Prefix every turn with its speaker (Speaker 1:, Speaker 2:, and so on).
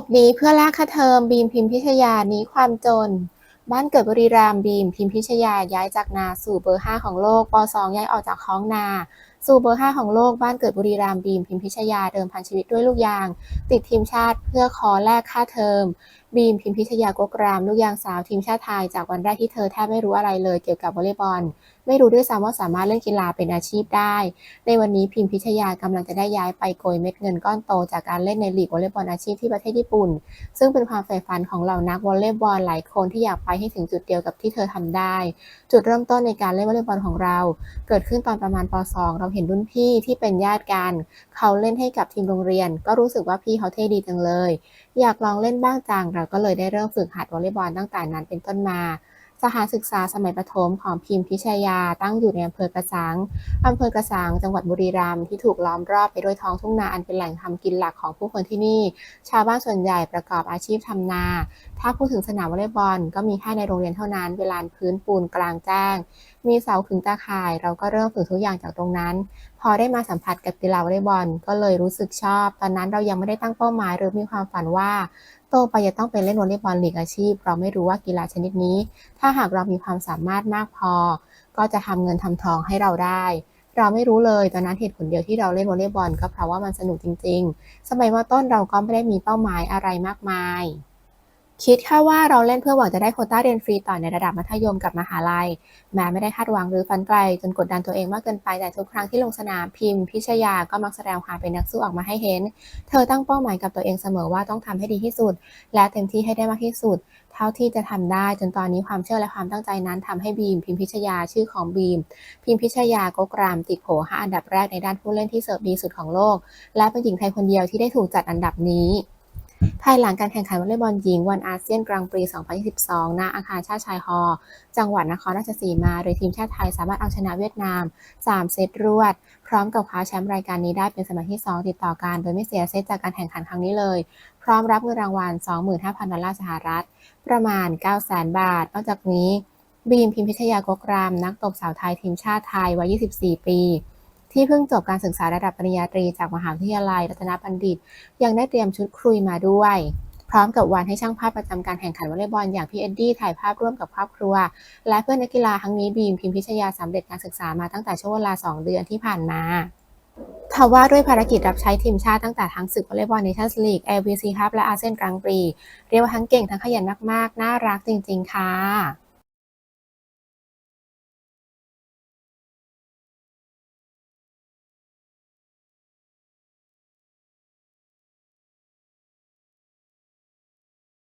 Speaker 1: บหนีเพื่อแลกค่าเทอมบีมพิมพิชยาหนีความจน บ้านเกิดบริรามบีมพิมพิชยาย้ายจากนาสู่เบอร์ 5 ของโลกป .2 ย้ายออกจากค้องนา สู่เบอร์ 5 ของโลกบ้านเกิดบุรีรัมย์บีมพิมพิชยาเดิมพันชีวิตด้วยลูกยาง ติดทีมชาติเพื่อขอแลกค่าเทอม บีมพิมพิชยากกรามลูกยางสาวทีมชาติไทยจากวันแรกที่เธอแทบไม่รู้อะไรเลยเกี่ยวกับวอลเลย์บอล ไม่รู้ด้วยซ้ำว่าสามารถเล่นกีฬาเป็นอาชีพได้ ในวันนี้พิมพิชยากำลังจะได้ย้ายไปโกยเม็ดเงินก้อนโตจากการเล่นในลีกวอลเลย์บอลอาชีพที่ประเทศญี่ปุ่น ซึ่งเป็นความใฝ่ฝันของเหล่านักวอลเลย์บอลหลายคนที่อยากไปให้ถึงจุดเดียวกับที่เธอทำได้ จุดเริ่มต้นในการเล่นวอลเลย์บอลของเรา เกิดขึ้นตอนประมาณป .2 เราเห็นรุ่นพี่ที่เป็นญาติกัน เขาเล่นให้กับทีมโรงเรียน ก็รู้สึกว่าพี่เขาเท่ดีจังเลย อยากลองเล่นบ้างจังเราก็เลยได้เริ่มฝึกหัดวอลเลย์บอลตั้งแต่นั้นเป็นต้นมาสถานศึกษาสมัยประถมของพิมพิชยาตั้งอยู่ในอำเภอกระสังอำเภอกระสังจังหวัดบุรีรัมย์ที่ถูกล้อมรอบไปด้วยท้องทุ่งนาอันเป็นแหล่งทำกินหลักของผู้คนที่นี่ ชาวบ้านส่วนใหญ่ประกอบอาชีพทำนา ถ้าพูดถึงสนามวอลเลย์บอลก็มีแค่ในโรงเรียนเท่านั้น เวลานพื้นปูนกลางแจ้ง มีเสาขึงตาข่าย เราก็เริ่มฝึกทุกอย่างจากตรงนั้น พอได้มาสัมผัสกับกีฬาวอลเลย์บอลก็เลยรู้สึกชอบ ตอนนั้นเรายังไม่ได้ตั้งเป้าหมายหรือมีความฝันว่าโตไปจะต้องไปเล่นวอลเลย์บอลลีกอาชีพ เราไม่รู้ว่ากีฬาชนิดนี้ ถ้าหากเรามีความสามารถมากพอ ก็จะทำเงินทำทองให้เราได้เราไม่รู้เลยตอนนั้นเหตุผลเดียวที่เราเล่นวอลเลย์บอลก็เพราะว่ามันสนุกจริง ๆ สมัยมต้นเราก็ไม่ได้มีเป้าหมายอะไรมากมาย คิดแค่ว่าเราเล่นเพื่อหวังจะได้โคต้าเรียนฟรีต่อในระดับมัธยมกับมหาลัย แม้ไม่ได้คาดหวังหรือฝันไกล จนกดดันตัวเองมากเกินไปแต่ทุกครั้งที่ลงสนามพิมพ์ พิชยาก็มักแสดงความเป็นนักสู้ออกมาให้เห็น เธอตั้งเป้าหมายกับตัวเองเสมอว่าต้องทำให้ดีที่สุด และเต็มที่ให้ได้มากที่สุด เท่าที่จะทำได้จนตอนนี้ความเชื่อและความตั้งใจนั้นทำให้บีม พิมพิชยาชื่อของบีม พิมพิชยาโกกรามติดโผ5อันดับแรกในด้านผู้เล่นที่เสิร์ฟดีสุดของโลก และเป็นหญิงไทยคนเดียวที่ได้ถูกจัดอันดับนี้ ภายหลังการแข่งขันวอลเลย์บอลหญิงวันอาเซียนกลางปี 2022 ณ อาคารชาติชายฮอลล์จังหวัดนครราชสีมา โดยทีมชาติไทยสามารถเอาชนะเวียดนาม 3 เซตรวด พร้อมกับคว้าแชมป์รายการนี้ได้เป็นสมัยที่ 2 ติดต่อกัน โดยไม่เสียเซตจากการแข่งขันครั้งนี้เลย พร้อมรับเงินรางวัล 25,000 ดอลลาร์สหรัฐ ประมาณ 900,000 บาท นอกจากนี้บีมพิมพิชยากกราม นักตบสาวไทยทีมชาติไทยวัย 24 ปี ที่เพิ่งจบการศึกษาระดับปริญญาตรีจากมหาวิทยาลัยรัตนบัณฑิต ยังได้เตรียมชุดคุยมาด้วย พร้อมกับวันให้ช่างภาพประจำการแข่งขันวอลเลย์บอลอย่างพี่เอ็ดดี้ถ่ายภาพร่วมกับครอบครัว และเพื่อนนักกีฬาทั้งนี้บีมพิมพิชยาสำเร็จการศึกษามาตั้งแต่ช่วงเวลา 2 เดือนที่ผ่านมาทว่าด้วยภารกิจรับใช้ทีมชาติตั้งแต่ทั้งศึกวอลเลย์บอลเนชั่นส์ลีก LBC ครับและอาเซียนกลางปี เรียกว่าทั้งเก่งทั้งขยันมากๆ น่ารักจริง ๆ ค่ะ